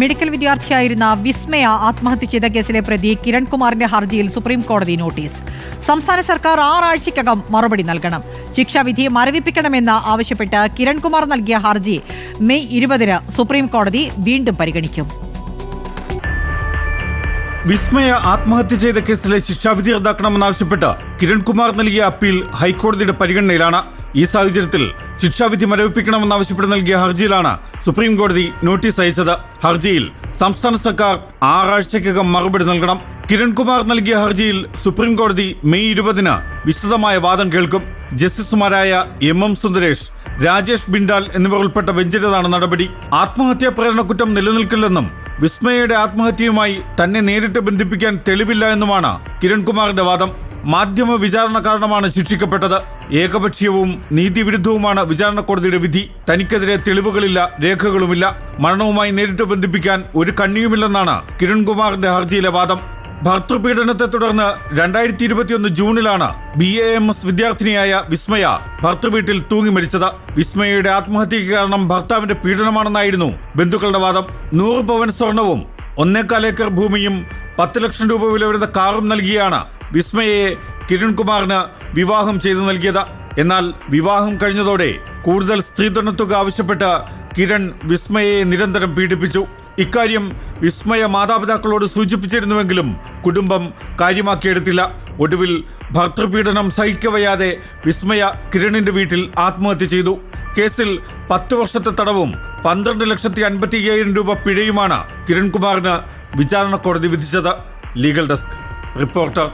Medical വിദ്യാർത്ഥിയായിരുന്ന വിസ്മയ ആത്മഹത്യ ചെയ്ത കേസിലെ പ്രതി കിരൺകുമാറിന്റെ ഹർജിയിൽ സുപ്രീം കോടതി നോട്ടീസ്. സംസ്ഥാന സർക്കാർ ആറാഴ്ചയ്ക്കകം മറുപടി നൽകണം. ശിക്ഷാവിധി മരവിപ്പിക്കണമെന്ന് ആവശ്യപ്പെട്ട് കിരൺകുമാർ നൽകിയ ഹർജി മെയ് ഇരുപതിന് സുപ്രീം കോടതി വീണ്ടും പരിഗണിക്കും. വിസ്മയ ആത്മഹത്യ ചെയ്ത കേസിലെ ശിക്ഷാവിധി റദ്ദാക്കണമെന്നാവശ്യപ്പെട്ട് കിരൺകുമാർ നൽകിയ അപ്പീൽ ഹൈക്കോടതിയുടെ പരിഗണനയിലാണ്. ഈ സാഹചര്യത്തിൽ ശിക്ഷാവിധി മരവിപ്പിക്കണമെന്നാവശ്യപ്പെട്ട് നൽകിയ ഹർജിയിലാണ് സുപ്രീം കോടതി നോട്ടീസ് അയച്ചത്. ഹർജിയിൽ സംസ്ഥാന സർക്കാർ ആറാഴ്ചക്കകം മറുപടി നൽകണം. കിരൺകുമാർ നൽകിയ ഹർജിയിൽ സുപ്രീം കോടതി മെയ് ഇരുപതിന് വിശദമായ വാദം കേൾക്കും. ജസ്റ്റിസുമാരായ എം എം സുന്ദരേഷ് രാജേഷ് ബിൻഡാൽ എന്നിവർ ഉൾപ്പെട്ട ബെഞ്ചിന്റേതാണ് നടപടി. ആത്മഹത്യാ പ്രേരണക്കുറ്റം നിലനിൽക്കില്ലെന്നും വിസ്മയയുടെ ആത്മഹത്യയുമായി തന്നെ നേരിട്ട് ബന്ധിപ്പിക്കാൻ തെളിവില്ല എന്നുമാണ് കിരൺകുമാറിന്റെ വാദം. മാധ്യമ വിചാരണ കാരണമാണ് ശിക്ഷിക്കപ്പെട്ടത്. ഏകപക്ഷീയവും നീതിവിരുദ്ധവുമാണ് വിചാരണ കോടതിയുടെ വിധി. തനിക്കെതിരെ തെളിവുകളില്ല രേഖകളുമില്ല. മരണവുമായി നേരിട്ട് ബന്ധിപ്പിക്കാൻ ഒരു കണ്ണിയുമില്ലെന്നാണ് കിരൺകുമാറിന്റെ ഹർജിയിലെ വാദം. ഭർത്തൃപീഡനത്തെ തുടർന്ന് രണ്ടായിരത്തി ഇരുപത്തിയൊന്ന് ജൂണിലാണ് ബി എ എം എസ് വിദ്യാർത്ഥിനിയായ വിസ്മയ ഭർത്തൃവീട്ടിൽ തൂങ്ങി മരിച്ചത്. വിസ്മയയുടെ ആത്മഹത്യയ്ക്ക് കാരണം ഭർത്താവിന്റെ പീഡനമാണെന്നായിരുന്നു ബന്ധുക്കളുടെ വാദം. നൂറ് പവൻ സ്വർണവും ഒന്നേക്കാലേക്കർ ഭൂമിയും പത്ത് ലക്ഷം രൂപ വില വരുന്ന കാറും നൽകിയാണ് വിസ്മയയെ കിരൺകുമാറിന് വിവാഹം ചെയ്തു നൽകിയത്. എന്നാൽ വിവാഹം കഴിഞ്ഞതോടെ കൂടുതൽ സ്ത്രീധനത്തുക ആവശ്യപ്പെട്ട് കിരൺ വിസ്മയയെ നിരന്തരം പീഡിപ്പിച്ചു. ഇക്കാര്യം വിസ്മയ മാതാപിതാക്കളോട് സൂചിപ്പിച്ചിരുന്നുവെങ്കിലും കുടുംബം കാര്യമാക്കിയെടുത്തില്ല. ഒടുവിൽ ഭർത്തൃപീഡനം സഹിക്കവയ്യാതെ വിസ്മയ കിരണിന്റെ വീട്ടിൽ ആത്മഹത്യ ചെയ്തു. കേസിൽ പത്ത് വർഷത്തെ തടവും പന്ത്രണ്ട് ലക്ഷത്തി അൻപത്തി അയ്യായിരം രൂപ പിഴയുമാണ് കിരൺകുമാറിന് വിചാരണ കോടതി വിധിച്ചത്. Legal desk reporter